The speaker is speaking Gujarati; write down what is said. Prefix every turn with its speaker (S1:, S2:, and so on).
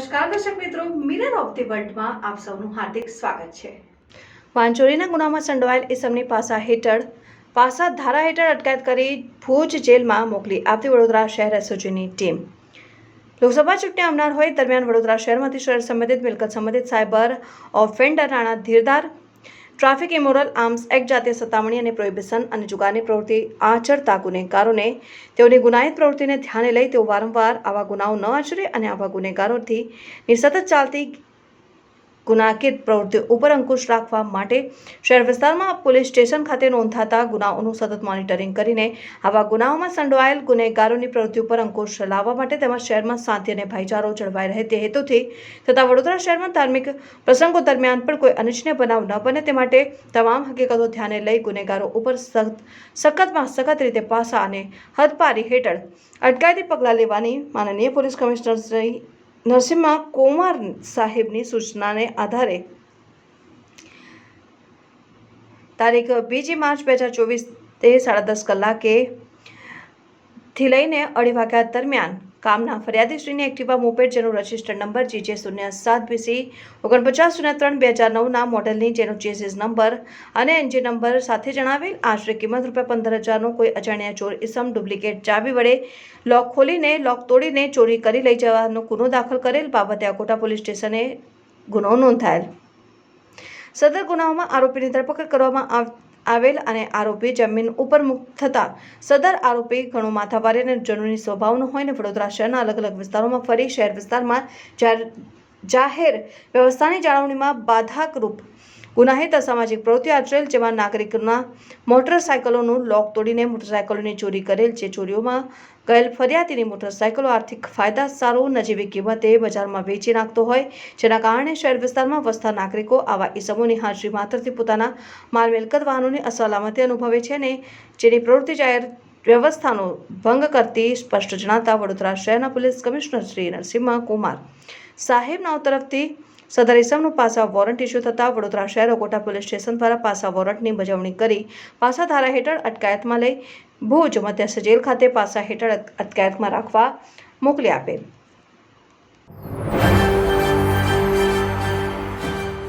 S1: નમસ્કાર, દર્શક મિત્રો. મિરર ઓફ ધી વર્લ્ડમાં આપ સૌનું હાર્દિક સ્વાગત છે. વાંચોરીના ગુનામાં સંડોવાયેલ ઇસમની પાસા હેઠળ, પાસા ધારા હેઠળ અટકાયત કરી ભુજ જેલમાં મોકલી આપતી વડોદરા શહેર એસઓજીની ટીમ. લોકસભા ચૂંટણી આવનાર હોય, દરમિયાન વડોદરા શહેરમાંથી શહેર સંબંધિત મિલકત સંબંધિત સાયબર ઓફેન્ડર રાણા ધીરદાર ટ્રાફિક ઇમોરલ આર્મ્સ એક્ટ જાતીય સતામણી અને પ્રોહિબિશન અને જુગારની પ્રવૃત્તિ આચરતા ગુનેગારોને, તેઓની ગુનાહિત પ્રવૃત્તિને ધ્યાને લઈ તેઓ વારંવાર આવા ગુનાઓ ન આચરે અને આવા ગુનેગારોથી નિસતત ચાલતી ગુનાકીત પ્રવૃત્તિઓ ઉપર અંકુશ રાખવા માટે શહેર વિસ્તારમાં પોલીસ સ્ટેશન ખાતે નોંધાતા ગુનાઓનું સતત મોનિટરિંગ કરીને આવા ગુનાઓમાં સંડોવાયેલ ગુનેગારોની પ્રવૃત્તિ ઉપર અંકુશ લાવવા માટે તેમજ શહેરમાં શાંતિ અને ભાઈચારો જળવાઈ રહે તે હેતુથી તથા વડોદરા શહેરમાં ધાર્મિક પ્રસંગો દરમિયાન પણ કોઈ અનિચ્છનીય બનાવ ન બને તે માટે તમામ હકીકતો ધ્યાને લઈ ગુનેગારો ઉપર સખત, સખતમાં સખત રીતે પાસા અને હદપારી હેઠળ અટકાયતી પગલાં લેવાની માનનીય પોલીસ કમિશનર શ્રી નરસિંહા કુંવર સાહેબની સૂચનાને આધારે તારીખ બીજી માર્ચ બે હજાર ચોવીસ તે સાડા દસ કલાકે થી લઈને અઢી વાગ્યા દરમિયાન કામના ફરિયાદીશ્રીની એક્ટિવા મોપેડ જેનો રજિસ્ટર્ડ નંબર જીજે શૂન્ય સાત બીસી ઓગણપચાસ શૂન્ય ત્રણ બે હજાર નવના મોડેલની જેનો ચેસીસ નંબર અને એન્જિન નંબર સાથે જણાવેલ, આશરે કિંમત રૂપિયા પંદર હજારનો કોઈ અજાણ્યા ચોર ઇસમ ડુપ્લિકેટ ચાવી વડે લોક ખોલીને, લોક તોડીને ચોરી કરી લઈ જવાનો ગુનો દાખલ કરેલ બાબતે અકોટા પોલીસ સ્ટેશને ગુનો નોંધાયેલ. સદર ગુનાઓમાં આરોપીની ધરપકડ કરવામાં આવ- આવેલ અને આરોપી જમીન ઉપર મુક્ત થતા સદર આરોપી ઘણો માથાભારે અને જનૂની સ્વભાવનો હોય અને વડોદરા શહેરના અલગ અલગ વિસ્તારોમાં ફરી શહેર વિસ્તારમાં જાહેર વ્યવસ્થાની જાળવણીમાં બાધાકરૂપ ગુનાહિત અસામાજિક પ્રવૃત્તિ આચરેલ જેમાં નાગરિકોના મોટરસાયકલોનું લોક તોડીને મોટરસાયકલોની ચોરી કરેલ જે ચોરીઓમાં ગયેલ ફરિયાદીની મોટરસાયકલો આર્થિક ફાયદા સારું નજીવી કિંમતે બજારમાં વેચી નાખતો હોય, જેના કારણે શહેર વિસ્તારમાં વસતા નાગરિકો આવા ઇસમોની હાજરી માત્રથી પોતાના માલ મિલકત વાહનોની અસલામતી અનુભવે છે ને જેની પ્રવૃત્તિ જાહેર વ્યવસ્થાનો ભંગ કરતી સ્પષ્ટ જણાતા વડોદરા શહેરના પોલીસ કમિશનર શ્રી નરસિંહ કુમાર સાહેબના તરફથી સદર ઇસમનું પાસા વોરંટ ઇસ્યુ થતાં વડોદરા શહેર કોટા પોલીસ સ્ટેશન દ્વારા પાસા વોરંટની બજવણી કરી પાસા ધારા હેઠળ અટકાયતમાં લઈ ભુજ મધ્યસ્થ જેલ ખાતે પાસા હેઠળ અટકાયતમાં રાખવા મોકલી આપેલ